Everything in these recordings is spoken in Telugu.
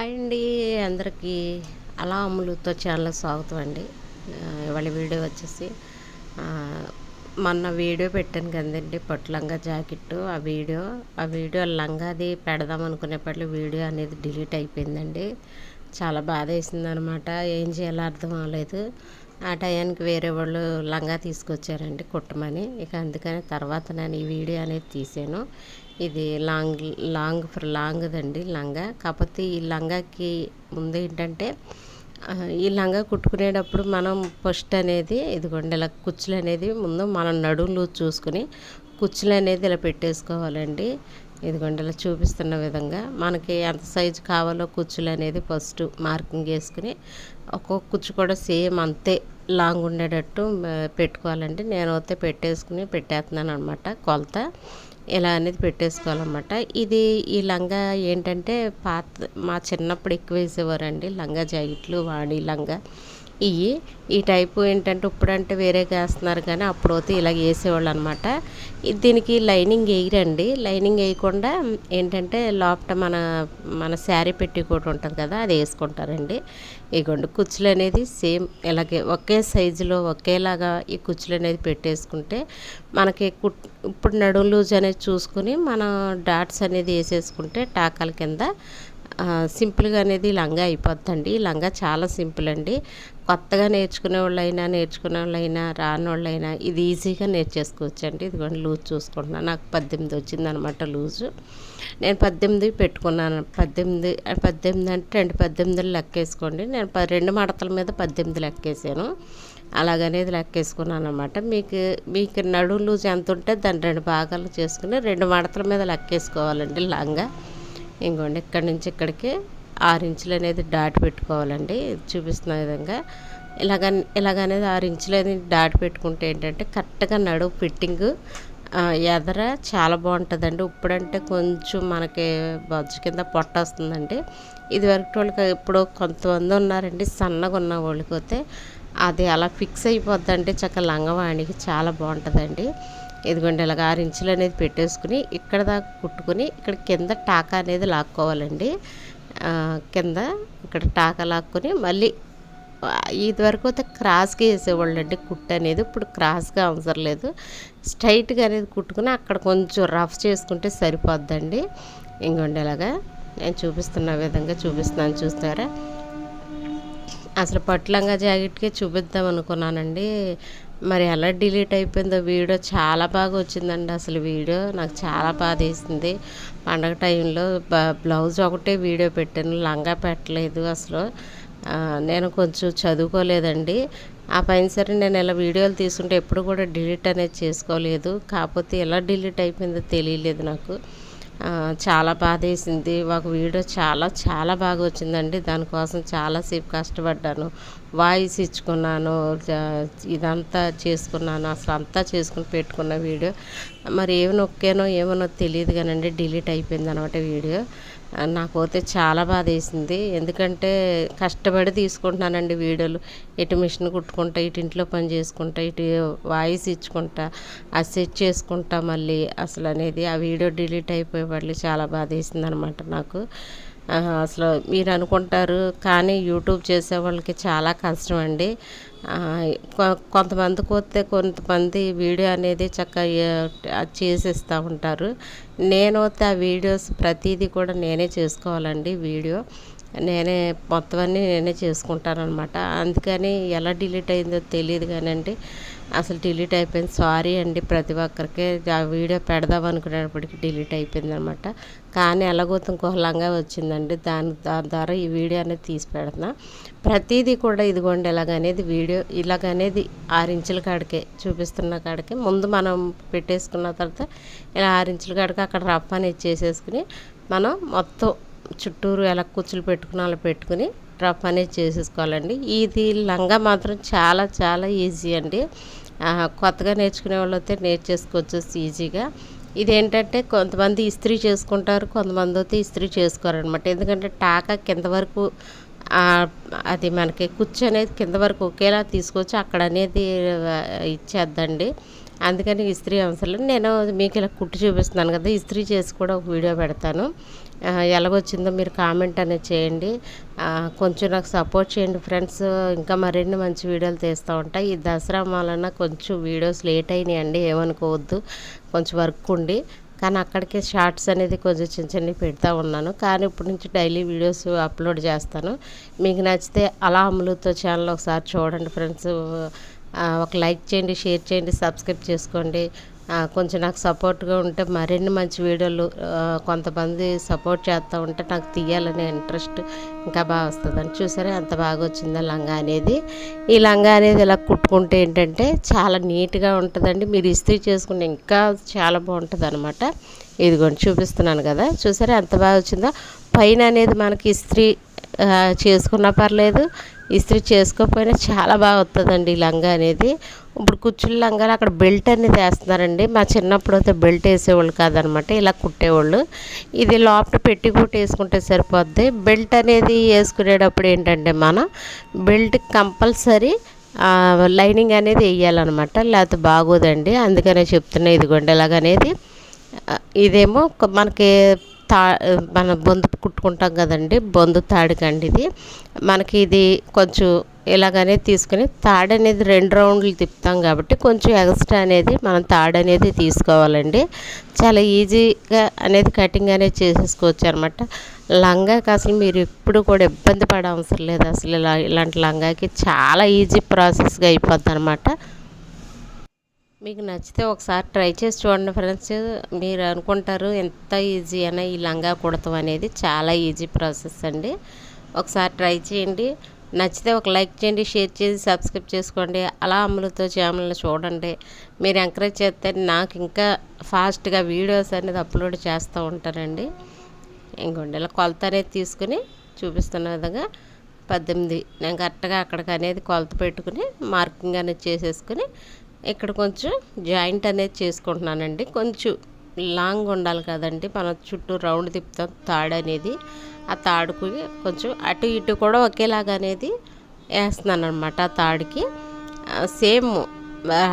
హాయ్ అండి. అందరికీ అలా అమ్ములతో ఛానల్ స్వాగతం అండి. ఇవాళ వీడియో వచ్చేసి మొన్న వీడియో పెట్టాను కదండి పొట్టు లంగా జాకెట్ ఆ వీడియో ఆ వీడియో లంగాది పెడదాం అనుకునేపట్లు వీడియో అనేది డిలీట్ అయిపోయిందండి. చాలా బాధ వేసిందనమాట. ఏం చేయాలో అర్థం అవ్వలేదు. ఆ టయానికి వేరే వాళ్ళు లంగా తీసుకొచ్చారండి కుట్టమని. ఇక అందుకని తర్వాత నేను ఈ వీడియో అనేది తీసాను. ఇది లాంగ్ లాంగ్ ఫర్ లాంగ్దండి లంగా. కాకపోతే ఈ లంగాకి ముందు ఏంటంటే ఈ లంగా కుట్టుకునేటప్పుడు మనం ఫస్ట్ అనేది ఇదిగోండి ఇలా కుచ్చులు అనేది ముందు మనం నడుములు చూసుకుని కుచ్చులు అనేది ఇలా పెట్టేసుకోవాలండి. ఇదిగోండి ఇలా చూపిస్తున్న విధంగా మనకి ఎంత సైజు కావాలో కుచ్చులు అనేది ఫస్ట్ మార్కింగ్ వేసుకుని ఒక్కొక్క కుచ్చు కూడా సేమ్ అంతే లాంగ్ ఉండేటట్టు పెట్టుకోవాలండి. నేను అయితే పెట్టేసుకుని పెట్టేస్తున్నాను అనమాట కొలత. ఇలా అనేది పెట్టేసుకోవాలన్నమాట. ఇది ఈ లంగా ఏంటంటే పాత మా చిన్నప్పుడు ఎక్కువ వేసేవారండి. లంగా జాకెట్లు వాణి లంగా. ఇవి ఈ టైపు ఏంటంటే ఇప్పుడంటే వేరేగా వేస్తున్నారు కానీ అప్పుడైతే ఇలా వేసేవాళ్ళు అనమాట దీనికి లైనింగ్ వేయరండి. లైనింగ్ వేయకుండా ఏంటంటే లోపట మన మన శారీ పెట్టి కూడా ఉంటుంది కదా అది వేసుకుంటారండి. ఇగోండి కుచ్చులు అనేది సేమ్ ఇలాగే ఒకే సైజులో ఒకేలాగా ఈ కుచ్చులు అనేది పెట్టేసుకుంటే మనకి ఇప్పుడు నడుం లూజ్ అనేది చూసుకుని మనం డాట్స్ అనేది వేసేసుకుంటే టాకాల కింద సింపుల్గా అనేది లంగా అయిపోద్దండి. లంగా చాలా సింపుల్ అండి. కొత్తగా నేర్చుకునే వాళ్ళైనా నేర్చుకునే వాళ్ళైనా రాని వాళ్ళైనా ఇది ఈజీగా నేర్చేసుకోవచ్చు అండి ఇదిగోండి లూజ్ చూసుకుంటున్నాను నాకు పద్దెనిమిది వచ్చిందనమాట లూజు. నేను పద్దెనిమిది పెట్టుకున్నాను. పద్దెనిమిది పద్దెనిమిది అంటే రెండు పద్దెనిమిదిలు లెక్కేసుకోండి. నేను రెండు మడతల మీద పద్దెనిమిది లెక్కేసాను. అలాగనేది లెక్కేసుకున్నాను అనమాట మీకు మీకు నడు లూజ్ ఎంత ఉంటే దాన్ని రెండు భాగాలు చేసుకుని రెండు మడతల మీద లెక్కేసుకోవాలండి లంగా. ఇంకోండి ఇక్కడి నుంచి ఇక్కడికి ఆరు ఇంచులు అనేది డాట్ పెట్టుకోవాలండి. చూపిస్తున్న విధంగా. ఇలాగ ఇలాగనేది ఆరు ఇంచులు అనేది డాట్ పెట్టుకుంటే ఏంటంటే కరెక్ట్గా నడువు ఫిట్టింగ్ ఎదర చాలా బాగుంటుందండి. ఇప్పుడంటే కొంచెం మనకి బొజ్జు కింద పొట్ట వస్తుందండి. ఇది వరకు వాళ్ళకి ఇప్పుడు కొంతమంది ఉన్నారండి సన్నగా ఉన్న వాళ్ళకి పోతే అది అలా ఫిక్స్ అయిపోద్దండి. చక్క లంగవాణికి చాలా బాగుంటుందండి. ఇదిగోండి ఇలాగ ఆరు ఇంచులు అనేది పెట్టేసుకుని ఇక్కడ దాకా కుట్టుకుని ఇక్కడ కింద టాకా అనేది లాక్కోవాలండి. కింద ఇక్కడ టాకా లాక్కుని మళ్ళీ ఇది వరకు అయితే క్రాస్గా వేసేవాళ్ళు అండి. కుట్టు అనేది ఇప్పుడు క్రాస్గా అవసరం లేదు. స్ట్రైట్గా అనేది కుట్టుకుని అక్కడ కొంచెం రఫ్ చేసుకుంటే సరిపోద్దండి. ఇంకోండి ఇలాగా నేను చూపిస్తున్న విధంగా చూపిస్తున్నాను చూస్తారా? అసలు పట్లంగా జాకెట్కే చూపిద్దాం అనుకున్నానండి. మరి ఎలా డిలీట్ అయిపోయిందో వీడియో చాలా బాగా వచ్చిందండి. అసలు వీడియో నాకు చాలా బాధ వేసింది పండగ టైంలో బ్లౌజ్ ఒకటే వీడియో పెట్టాను. లంగా పెట్టలేదు అసలు. నేను కొంచెం చదువుకోలేదండి. ఆ పైన సరే నేను ఇలా వీడియోలు తీసుకుంటే ఎప్పుడు కూడా డిలీట్ అనేది చేసుకోలేదు. కాకపోతే ఎలా డిలీట్ అయిపోయిందో తెలియలేదు నాకు. చాలా బాధ వేసింది ఒక వీడియో చాలా చాలా బాగా వచ్చిందండి. దానికోసం చాలాసేపు కష్టపడ్డాను. వాయిస్ ఇచ్చుకున్నాను ఇదంతా చేసుకున్నాను అసలు అంతా చేసుకుని పెట్టుకున్న వీడియో. మరి ఏమి నొక్కానో ఏమనో తెలియదు కానండి డిలీట్ అయిపోయింది అనమాట వీడియో. నాకైతే చాలా బాధ వేసింది. ఎందుకంటే కష్టపడి తీసుకుంటున్నానండి వీడియోలు. ఇటు మిషన్ కుట్టుకుంటా ఇటు ఇంట్లో పని చేసుకుంటా ఇటు వాయిస్ ఇచ్చుకుంటా అది సెట్ చేసుకుంటా మళ్ళీ. అసలు అనేది ఆ వీడియో డిలీట్ అయిపోయే వాళ్ళు చాలా బాధ వేసింది అనమాట నాకు. అసలు మీరు అనుకుంటారు కానీ యూట్యూబ్ చేసే వాళ్ళకి చాలా కష్టం అండి కొంతమందికి వస్తే కొంతమంది వీడియో అనేది చక్కగా చేసేస్తూ ఉంటారు. నేను వస్తే ఆ వీడియోస్ ప్రతిదీ కూడా నేనే చేసుకోవాలండి వీడియో. నేనే మొత్తం అన్నీ నేనే చేసుకుంటాను అనమాట అందుకని ఎలా డిలీట్ అయిందో తెలియదు కానండి. అసలు డిలీట్ అయిపోయింది. సారీ అండి ప్రతి ఒక్కరికి. ఆ వీడియో పెడదాం అనుకునేటప్పటికి డిలీట్ అయిపోయింది అనమాట కానీ ఎలాగో ఇంకోహలంగా వచ్చిందండి. దాని దాని ద్వారా ఈ వీడియో అనేది తీసి పెడుతున్నా ప్రతిదీ కూడా ఇదిగోండి ఇలాగనేది వీడియో ఇలాగనేది ఆరించుల కాడికే చూపిస్తున్న కాడికి. ముందు మనం పెట్టేసుకున్న తర్వాత ఇలా ఆరించుల కాడికి అక్కడ రఫ్ అనేది చేసేసుకుని మనం మొత్తం చుట్టూరు ఎలా కుచ్చులు పెట్టుకుని అలా పెట్టుకుని రఫ్ అనేది చేసేసుకోవాలండి. ఇది లంగా మాత్రం చాలా చాలా ఈజీ అండి. కొత్తగా నేర్చుకునే వాళ్ళు అయితే నేర్చేసుకోవచ్చు ఈజీగా. ఇదేంటంటే కొంతమంది ఇస్త్రీ చేసుకుంటారు కొంతమంది అయితే ఇస్త్రీ చేసుకోరనమాట ఎందుకంటే టాకా కింద వరకు అది మనకి కుచ్చు అనేది కింద వరకు ఒకేలా తీసుకొచ్చి అక్కడ అనేది ఇచ్చేద్దండి. అందుకని ఇస్త్రీ అవసరం నేను మీకు ఇలా కుట్టి చూపిస్తున్నాను కదా ఇస్త్రీ చేసి కూడా ఒక వీడియో పెడతాను. ఎలాగొచ్చిందో మీరు కామెంట్ అనేది చేయండి. కొంచెం నాకు సపోర్ట్ చేయండి ఫ్రెండ్స్. ఇంకా మరిన్ని మంచి వీడియోలు తీస్తూ ఉంటాయి ఈ దసరా వలన కొంచెం వీడియోస్ లేట్ అయినాయండి ఏమనుకోవద్దు. కొంచెం వర్క్ ఉండి. కానీ అక్కడికి షార్ట్స్ అనేది కొంచెం చిన్న చిన్నవి పెడతా ఉన్నాను. కానీ ఇప్పటి నుంచి డైలీ వీడియోస్ అప్లోడ్ చేస్తాను. మీకు నచ్చితే అలా అమలుతో ఛానల్ ఒకసారి చూడండి ఫ్రెండ్స్. ఒక లైక్ చేయండి షేర్ చేయండి సబ్స్క్రైబ్ చేసుకోండి. కొంచెం నాకు సపోర్ట్గా ఉంటే మరిన్ని మంచి వీడియోలు కొంతమంది సపోర్ట్ చేస్తూ ఉంటే నాకు తీయాలనే ఇంట్రెస్ట్ ఇంకా బాగా వస్తుందని చూసారా? ఎంత బాగా వచ్చిందో లంగా అనేది? ఈ లంగా అనేది ఇలా కుట్టుకుంటే ఏంటంటే చాలా నీట్గా ఉంటుందండి. మీరు ఇస్త్రీ చేసుకుంటే ఇంకా చాలా బాగుంటుంది అనమాట ఇదిగోండి చూపిస్తున్నాను కదా. చూసారా? ఎంత బాగా వచ్చిందో. పైన అనేది మనకి ఇస్త్రీ చేసుకున్న చేసుకున్నా పర్లేదు. ఇస్త్రీ చేసుకోకపోయినా చాలా బాగా వస్తుందండి ఈ లంగా అనేది. ఇప్పుడు కుచ్చుల లంగాలు అక్కడ బెల్ట్ అనేది వేస్తున్నారండి. మా చిన్నప్పుడు అయితే బెల్ట్ వేసేవాళ్ళు కాదనమాట ఇలా కుట్టేవాళ్ళు. ఇది లోపల పెట్టికోట్ వేసుకుంటే సరిపోద్ది. బెల్ట్ అనేది వేసుకునేటప్పుడు ఏంటంటే మనం బెల్ట్ కంపల్సరీ లైనింగ్ అనేది వేయాలన్నమాట. లేకపోతే బాగోదండి. అందుకనే చెప్తున్నా ఇదిగోండి ఇలాగనేది ఇదేమో మనకి తా మన బొందు కుట్టుకుంటాం కదండి బొందు తాడుకండి ఇది. మనకి ఇది కొంచెం ఇలాగనే తీసుకుని తాడు అనేది రెండు రౌండ్లు తిప్పుతాం కాబట్టి కొంచెం ఎక్స్ట్రా అనేది మనం తాడు అనేది తీసుకోవాలండి. చాలా ఈజీగా అనేది కటింగ్ అనేది చేసేసుకోవచ్చు అనమాట లంగాకి అసలు మీరు ఎప్పుడు కూడా ఇబ్బంది పడే అవసరం లేదు. అసలు ఇలా ఇలాంటి లంగాకి చాలా ఈజీ ప్రాసెస్గా అయిపోద్ది అనమాట మీకు నచ్చితే ఒకసారి ట్రై చేసి చూడండి ఫ్రెండ్స్. మీరు అనుకుంటారు ఎంత ఈజీ అయినా ఈ లంగా కుడతాం అనేది చాలా ఈజీ ప్రాసెస్ అండి. ఒకసారి ట్రై చేయండి. నచ్చితే ఒక లైక్ చేయండి షేర్ చేసి సబ్స్క్రైబ్ చేసుకోండి. అలా అమలుతో ఛానల్ని చూడండి. మీరు ఎంకరేజ్ చేస్తే నాకు ఇంకా ఫాస్ట్గా వీడియోస్ అనేది అప్లోడ్ చేస్తూ ఉంటానండి. ఇంకోండి ఇలా కొలత అనేది తీసుకుని చూపిస్తున్న విధంగా పద్దెనిమిది నేను కరెక్ట్గా అక్కడికి అనేది కొలత పెట్టుకుని మార్కింగ్ అనేది చేసేసుకుని ఇక్కడ కొంచెం జాయింట్ అనేది చేసుకుంటున్నానండి. కొంచెం లాంగ్ ఉండాలి కదండి. మనం చుట్టూ రౌండ్ తిప్పుతాం. తాడు అనేది ఆ తాడుకు కొంచెం అటు ఇటు కూడా ఒకేలాగా అనేది వేస్తున్నాను అనమాట ఆ తాడుకి. సేమ్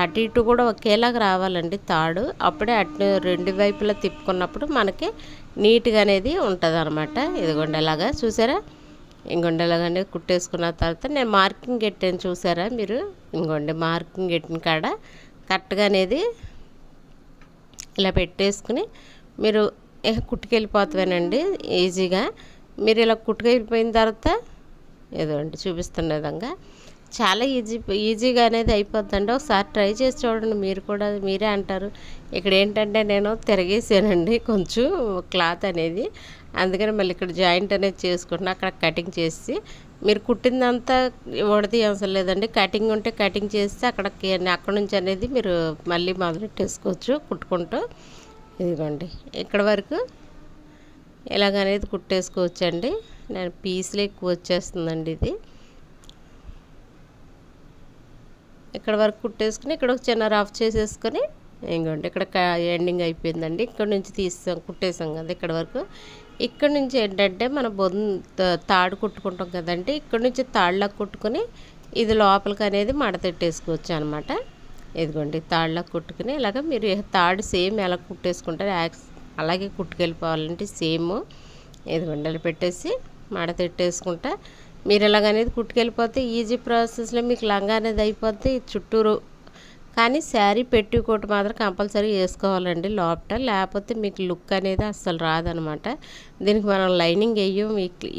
అటు ఇటు కూడా ఒకేలాగా రావాలండి తాడు. అప్పుడే అటు రెండు వైపులా తిప్పుకున్నప్పుడు మనకి నీట్గా అనేది ఉంటుంది అనమాట ఇదిగోండి అలాగా చూసారా? ఇంకొండలాగానే కుట్టేసుకున్న తర్వాత నేను మార్కింగ్ పెట్టాను చూసారా మీరు? ఇంకోండి మార్కింగ్ పెట్టిన కాడ కరెక్ట్గా అనేది ఇలా పెట్టేసుకుని మీరు ఏ ఈజీగా. మీరు ఇలా కుట్టుకెళ్ళిపోయిన తర్వాత ఏదో అండి చూపిస్తున్న విధంగా చాలా ఈజీ ఈజీగా అనేది అయిపోద్దండి. ఒకసారి ట్రై చేసి చూడండి. మీరు కూడా మీరే అంటారు. ఇక్కడ ఏంటంటే నేను తిరగేసానండి కొంచెం క్లాత్ అనేది. అందుకని మళ్ళీ ఇక్కడ జాయింట్ అనేది చేసుకుంటున్నా. అక్కడ కటింగ్ చేసి. మీరు కుట్టిందంతా ఉడతీ అవసరం లేదండి. కటింగ్ ఉంటే కటింగ్ చేస్తే అక్కడికి అక్కడ నుంచి అనేది మీరు మళ్ళీ మొదలెట్టేసుకోవచ్చు కుట్టుకుంటూ. ఇదిగోండి. ఇక్కడ వరకు ఇలాగనేది కుట్టేసుకోవచ్చండి. నేను పీసులు ఎక్కువ వచ్చేస్తుందండి ఇది. ఇక్కడ వరకు కుట్టేసుకుని ఇక్కడ ఒక చిన్న రఫ్ చేసేసుకొని ఇంకోండి ఇక్కడ ఎండింగ్ అయిపోయిందండి. ఇక్కడ నుంచి తీసాం కుట్టేసాం కదా ఇక్కడ వరకు. ఇక్కడ నుంచి ఏంటంటే మన బొందు తా- తాడు కుట్టుకుంటాం కదండి. ఇక్కడ నుంచి తాళ్ళకు కుట్టుకొని ఇది లోపలికి అనేది మడతెట్టేసుకోవచ్చు అనమాట ఇదిగోండి తాళ్ళకు కుట్టుకుని ఇలాగ మీరు తాడు సేమ్ ఎలా కుట్టేసుకుంటారు యాక్స్ అలాగే కుట్టుకెళ్ళిపోవాలంటే సేమ్. ఇదిగోండి అలా పెట్టేసి మడతెట్టేసుకుంటా మీరు ఇలాగనేది కుట్టుకెళ్ళిపోతే ఈజీ ప్రాసెస్లో మీకు లంగా అనేది అయిపోతే చుట్టూరు. కానీ శారీ పెట్టికోట్ మాత్రం కంపల్సరీ వేసుకోవాలండి లోపట. లేకపోతే మీకు లుక్ అనేది అస్సలు రాదనమాట. దీనికి మనం లైనింగ్ వేయం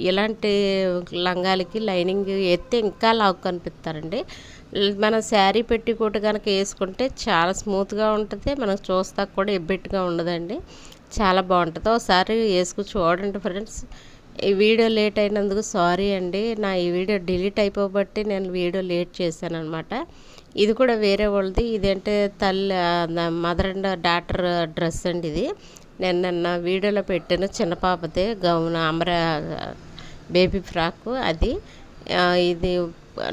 ఇలాంటి లంగాలకి లైనింగ్ వేస్తే ఇంకా లావు కనిపిస్తారండి. మనం శారీ పెట్టికోట్ కనుక వేసుకుంటే చాలా స్మూత్గా ఉంటుంది మనకు చూస్తా కూడా ఎబ్బెట్టుగా ఉండదండి. చాలా బాగుంటుంది. ఒకసారి వేసుకుని చూడండి ఫ్రెండ్స్. ఈ వీడియో లేట్ అయినందుకు సారీ అండి. నా ఈ వీడియో డిలీట్ అయిపోబట్టి నేను వీడియో లేట్ చేశాను అనమాట ఇది కూడా వేరే వాళ్ళది. ఇదంటే తల్లి మదర్ అండ్ డాటర్ డ్రెస్ అండి ఇది. నేను నిన్న వీడియోలో పెట్టాను చిన్న పాపదే గౌన్ అమర బేబీ ఫ్రాక్ అది. ఇది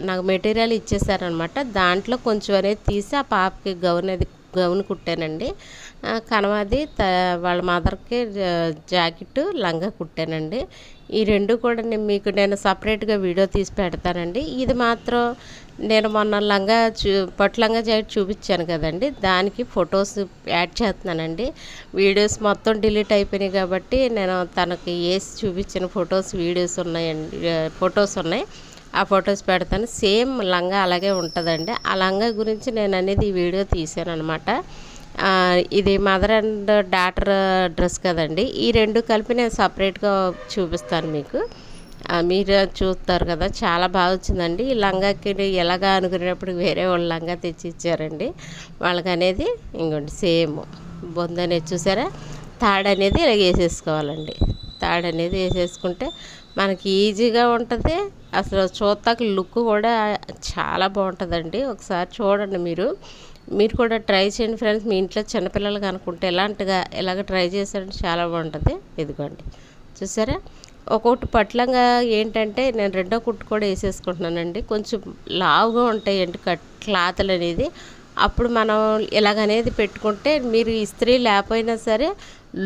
నాకు మెటీరియల్ ఇచ్చేసారనమాట దాంట్లో కొంచెం అనేది తీసి ఆ పాపకి గౌన్ అది గౌన్ కుట్టానండి. కనవాది త వాళ్ళ మదర్కి జాకెట్ లంగా కుట్టానండి. ఈ రెండు కూడా నేను మీకు నేను సపరేట్గా వీడియో తీసి పెడతానండి. ఇది మాత్రం నేను మొన్న లంగా చూ పట్టు లంగా జాకెట్ చూపించాను కదండి. దానికి ఫొటోస్ యాడ్ చేస్తున్నానండి. వీడియోస్ మొత్తం డిలీట్ అయిపోయినాయి కాబట్టి నేను తనకి వేసి చూపించిన ఫొటోస్ వీడియోస్ ఉన్నాయండి ఫొటోస్ ఉన్నాయి. ఆ ఫొటోస్ పెడతాను. సేమ్ లంగా అలాగే ఉంటుందండి. ఆ లంగా గురించి నేను అనేది ఈ వీడియో తీసాను అనమాట ఇది మదర్ అండ్ డాటర్ డ్రెస్ కదండి. ఈ రెండు కలిపి నేను సపరేట్గా చూపిస్తాను మీకు. మీరు చూస్తారు కదా చాలా బాగా వచ్చిందండి. ఈ లంగాకి ఎలాగా అనుకునేటప్పుడు వేరే వాళ్ళు లంగా తెచ్చి ఇచ్చారండి వాళ్ళకి అనేది ఇంకోండి సేమ్ బొంద అనేది చూసారా? తాడు అనేది ఇలా వేసేసుకోవాలండి. తాడు అనేది వేసేసుకుంటే మనకి ఈజీగా ఉంటుంది. అసలు చూస్తాక లుక్ కూడా చాలా బాగుంటుందండి. ఒకసారి చూడండి మీరు. మీరు కూడా ట్రై చేయండి ఫ్రెండ్స్. మీ ఇంట్లో చిన్నపిల్లలు కనుక్కుంటే ఎలాంటిగా ఎలాగ ట్రై చేశారంటే చాలా బాగుంటుంది. ఇదిగోండి. చూసారా? ఒక్కొక్కటి పట్లంగా ఏంటంటే నేను రెండో కుట్టు కూడా వేసేసుకుంటున్నానండి. కొంచెం లావుగా ఉంటాయండి కట్ క్లాతులు అనేది. అప్పుడు మనం ఇలాగనేది పెట్టుకుంటే మీరు ఇస్త్రీ లేకపోయినా సరే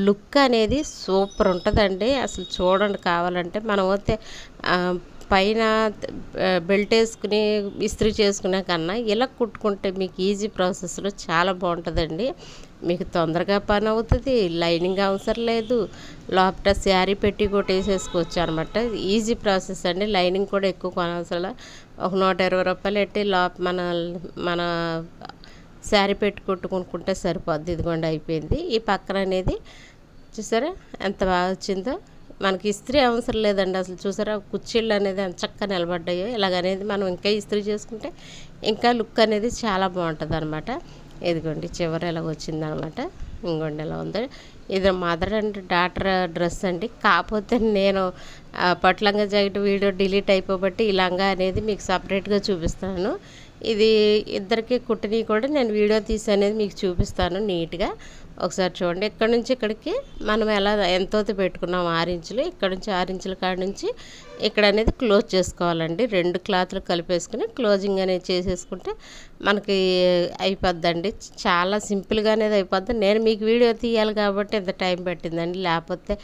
లుక్ అనేది సూపర్ ఉంటుందండి. అసలు చూడండి కావాలంటే. మనం అయితే పైన బెల్ట్ వేసుకుని ఇస్త్రీ చేసుకునే కన్నా ఇలా కుట్టుకుంటే మీకు ఈజీ ప్రాసెస్లో చాలా బాగుంటుందండి. మీకు తొందరగా పని అవుతుంది లైనింగ్ అవసరం లేదు లోపల శారీ పెట్టి కొట్టేసేసుకోవచ్చు అనమాట ఈజీ ప్రాసెస్ అండి లైనింగ్ కూడా ఎక్కువ కొనవసరం ఒక నూట ఇరవై రూపాయలు పెట్టి లోప మన మన శారీ పెట్టి కొట్టుకుంటే సరిపోద్ది. ఇదిగోండి అయిపోయింది. ఈ పక్కన అనేది చూసారా ఎంత బాగా వచ్చిందో? మనకి ఇస్త్రీ అవసరం లేదండి. అసలు చూసారా? కుర్చీళ్ళు అనేది ఎంత చక్కగా నిలబడ్డాయో ఇలాగనేది మనం ఇంకా ఇస్త్రీ చేసుకుంటే ఇంకా లుక్ అనేది చాలా బాగుంటుంది అనమాట ఇదిగోండి చివరి ఎలా వచ్చిందనమాట ఇంకోండి ఎలా ఉంది. ఇది మదర్ అండ్ డాటర్ డ్రెస్ అండి. కాకపోతే నేను పట్లంగా జాకెట్ వీడియో డిలీట్ అయిపోబట్టి ఈ లంగా అనేది మీకు సపరేట్గా చూపిస్తాను. ఇది ఇద్దరికి కుట్టిని కూడా నేను వీడియో తీసి అనేది మీకు చూపిస్తాను నీట్గా. ఒకసారి చూడండి. ఇక్కడ నుంచి ఇక్కడికి మనం ఎలా ఎంతో పెట్టుకున్నాం? ఆరించులు ఇక్కడ నుంచి ఆరించుల కాడ నుంచి ఇక్కడ అనేది క్లోజ్ చేసుకోవాలండి. రెండు క్లాత్లు కలిపేసుకుని క్లోజింగ్ అనేది చేసేసుకుంటే మనకి అయిపోద్దండి. చాలా సింపుల్గా అనేది అయిపోద్ది. నేను మీకు వీడియో తీయాలి కాబట్టి ఇంత టైం పట్టిందండి. లేకపోతే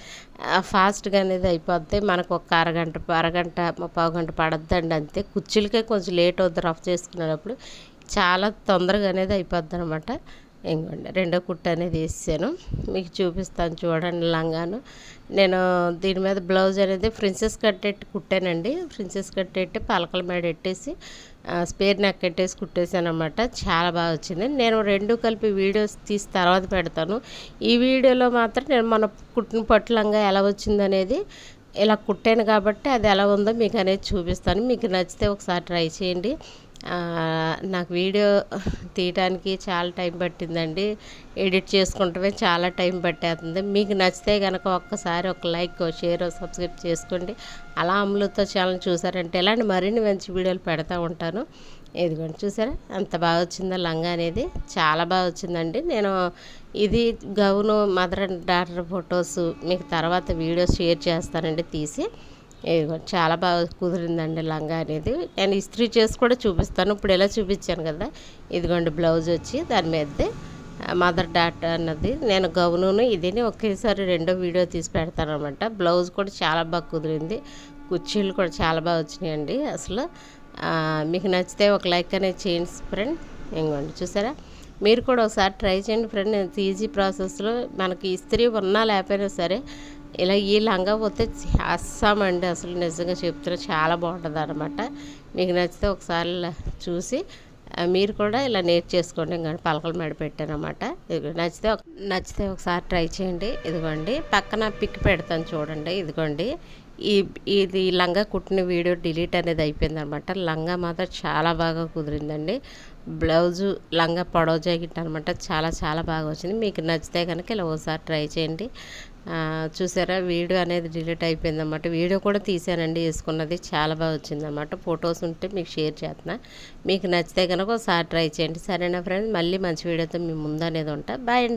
ఫాస్ట్గా అనేది అయిపోద్ది. మనకు ఒక అరగంట అరగంట పావు గంట పడద్దండి అంతే. కుర్చీలకే కొంచెం లేట్ అవుద్ది రఫ్ చేసుకునేటప్పుడు. చాలా తొందరగా అనేది అయిపోద్ది అనమాట ఇంకోండి రెండో కుట్ట అనేది వేసాను మీకు చూపిస్తాను చూడండి లంగాను. నేను దీని మీద బ్లౌజ్ అనేది ప్రిన్సెస్ కట్టెట్టి కుట్టానండి. ప్రిన్సెస్ కట్టెట్టి పలకల మీద పెట్టేసి స్పేర్ నెక్ కట్టేసి కుట్టేసాను అనమాట చాలా బాగా వచ్చింది. నేను రెండు కలిపి వీడియోస్ తీసి తర్వాత పెడతాను. ఈ వీడియోలో మాత్రం నేను మన కుట్టిన పట్టు లంగా ఎలా వచ్చిందనేది ఇలా కుట్టాను కాబట్టి అది ఎలా ఉందో మీకు అనేది చూపిస్తాను. మీకు నచ్చితే ఒకసారి ట్రై చేయండి. నాకు వీడియో తీయటానికి చాలా టైం పట్టిందండి. ఎడిట్ చేసుకుంటమే చాలా టైం పట్టేస్తుంది. మీకు నచ్చితే కనుక ఒక్కసారి ఒక లైక్ షేర్ సబ్స్క్రైబ్ చేసుకోండి. అలా అమలుతో ఛానల్ చూసారంటే ఇలాంటి మరిన్ని మంచి వీడియోలు పెడతా ఉంటాను. ఇదిగోండి చూసారా? అంత బాగా వచ్చిందా లంగా అనేది? చాలా బాగా వచ్చిందండి. నేను ఇది gown mother and daughter photos మీకు తర్వాత వీడియోస్ షేర్ చేస్తానండి తీసి. చాలా బాగా కుదిరిందండి లంగా అనేది. నేను ఇస్త్రీ చేసి కూడా చూపిస్తాను. ఇప్పుడు ఎలా చూపించాను కదా ఇదిగోండి బ్లౌజ్ వచ్చి దాని మీద. మదర్ డాట్ అన్నది. నేను గౌను ఇదిని ఒకేసారి రెండో వీడియో తీసి పెడతాను అనమాట బ్లౌజ్ కూడా చాలా బాగా కుదిరింది. కుర్చీలు కూడా చాలా బాగా వచ్చినాయండి. అసలు మీకు నచ్చితే ఒక లైక్ అనేది చేయండి ఫ్రెండ్. ఇంకోండి చూసారా? మీరు కూడా ఒకసారి ట్రై చేయండి ఫ్రెండ్. ఈజీ ప్రాసెస్లో మనకి ఇస్త్రీ ఉన్నా లేకపోయినా సరే ఇలా ఈ లంగా పోతే చేస్తామండి. అసలు నిజంగా చెప్తున్నా చాలా బాగుంటుంది అనమాట మీకు నచ్చితే ఒకసారి చూసి మీరు కూడా ఇలా నేర్చేసుకోండి ఇంకా పలకల మెడ పెట్టానమాట నచ్చితే నచ్చితే ఒకసారి ట్రై చేయండి. ఇదిగోండి పక్కన పిక్ పెడతాను చూడండి. ఇదిగోండి ఈ ఇది లంగా కుట్టిన వీడియో డిలీట్ అనేది అయిపోయింది అనమాట లంగా మాత్రం చాలా బాగా కుదిరిందండి. బ్లౌజు లంగా పొడవ జాకెట్ అనమాట చాలా చాలా బాగా వచ్చింది. మీకు నచ్చితే కనుక ఇలా ఒకసారి ట్రై చేయండి. చూసారా? వీడియో అనేది డిలీట్ అయిపోయిందన్నమాట. వీడియో కూడా తీసానండి వేసుకున్నది. చాలా బాగా వచ్చిందన్నమాట. ఫొటోస్ ఉంటే మీకు షేర్ చేస్తున్నా. మీకు నచ్చితే కనుక ఒకసారి ట్రై చేయండి. సరేనా ఫ్రెండ్స్? మళ్ళీ మంచి వీడియోతో మీ ముందు అనేది ఉంటా. బాయ్ అండి.